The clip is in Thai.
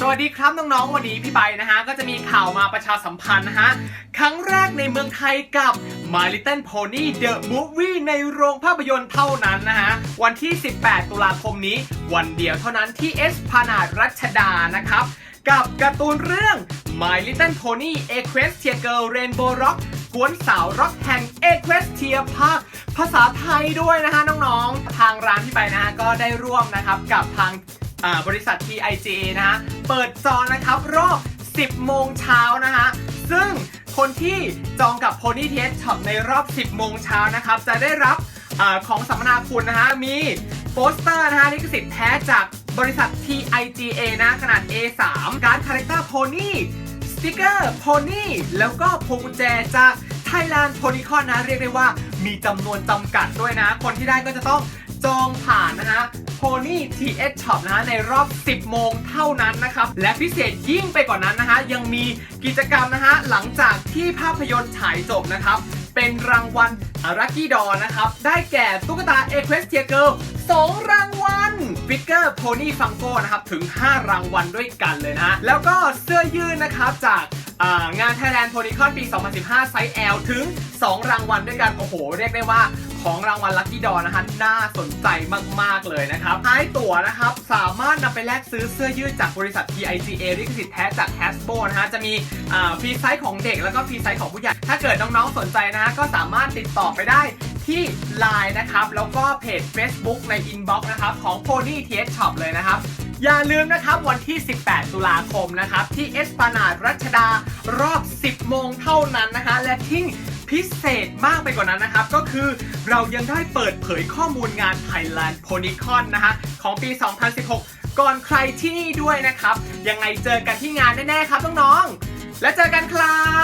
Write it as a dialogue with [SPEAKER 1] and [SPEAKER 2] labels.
[SPEAKER 1] สวัสดีครับน้องๆ วันนี้พี่ใบนะฮะ ก็จะมีข่าวมาประชาสัมพันธ์นะฮะ ครั้งแรกในเมืองไทยกับ My Little Pony The Movie ในโรงภาพยนตร์เท่านั้นนะฮะ วันที่ 18 ตุลาคมนี้ วันเดียวเท่านั้นที่เอสพานาดรัชดานะครับ กับการ์ตูนเรื่อง My Little Pony Equestria Girl Rainbow Rock กวนสาวร็อกแห่ง Equestria ภาคภาษาไทยด้วยนะฮะน้องๆ ทางร้านพี่ใบนะฮะก็ได้ร่วมนะครับกับทาง บริษัท TIGA นะฮะ เปิดจองนะครับรอบ 10 โมงเช้านะฮะ ซึ่งคนที่จองกับ Pony t e s t Shop ในรอบ 10 โมงเช้านะครับ จะได้รับอของสัมมนาคุณนะฮะ มีโปสเตอร์นะฮะลิขสิทธิ์แท้จากบริษัท TIGA นะขนาด A3 การคาแรคเตอร์โพนี่สติกเกอร์โพนี่แล้วก็พวงกุญแจจาก Thailand Ponycon นะ เรียกได้ว่ามีจำนวนจำกัดด้วยนะ คนที่ได้ก็จะต้อง จองผ่านนะฮะ Pony TS Shop นะฮะในรอบ 10 โมงเท่านั้นนะครับ และพิเศษยิ่งไปกว่านั้นนะฮะ ยังมีกิจกรรมนะฮะ หลังจากที่ภาพยนตร์ฉายจบนะครับ เป็นรางวัลรักกี้ดอนะครับ ได้แก่ตุ๊กตา Equestria Girl 2รางวัลฟิกเกอร์ Pony Funko นะครับ ถึง 5 รางวัลด้วยกันเลยนะฮะ แล้วก็เสื้อยืดนะครับจาก งาน Thailand Ponycon ปี 2015 ไซส์ L ถึง 2 รางวัลด้วยกัน โอ้โห เรียกได้ว่าของรางวัลลัคกี้ดอนะฮะน่าสนใจมาก ๆ เลยนะครับท้ายตั๋วนะครับ สามารถนำไปแลกซื้อเสื้อยืดจากบริษัท TIGA ลิขสิทธิ์แท้จาก Hasbro นะฮะ จะมีฟรีไซส์ของเด็กแล้วก็ฟรีไซส์ของผู้ใหญ่ ถ้าเกิดน้อง ๆ สนใจนะฮะ ก็สามารถติดต่อไปได้ที่ Line นะครับ แล้วก็เพจ Facebook ใน Inbox นะครับ ของ Pony TS Shop เลยนะครับ อย่าลืมนะครับวันที่ 18 ตุลาคมนะครับที่เอสปานาดรัชดารอบ 10 โมงเท่านั้นนะคะและที่พิเศษมากไปกว่านั้นนะครับ ก็คือเรายังได้เปิดเผยข้อมูลงาน Thailand Ponycon นะฮะของปี 2016 ก่อนใครที่นี่ด้วยนะครับ ยังไงเจอกันที่งานแน่ ๆ ครับน้องๆและเจอกันครับ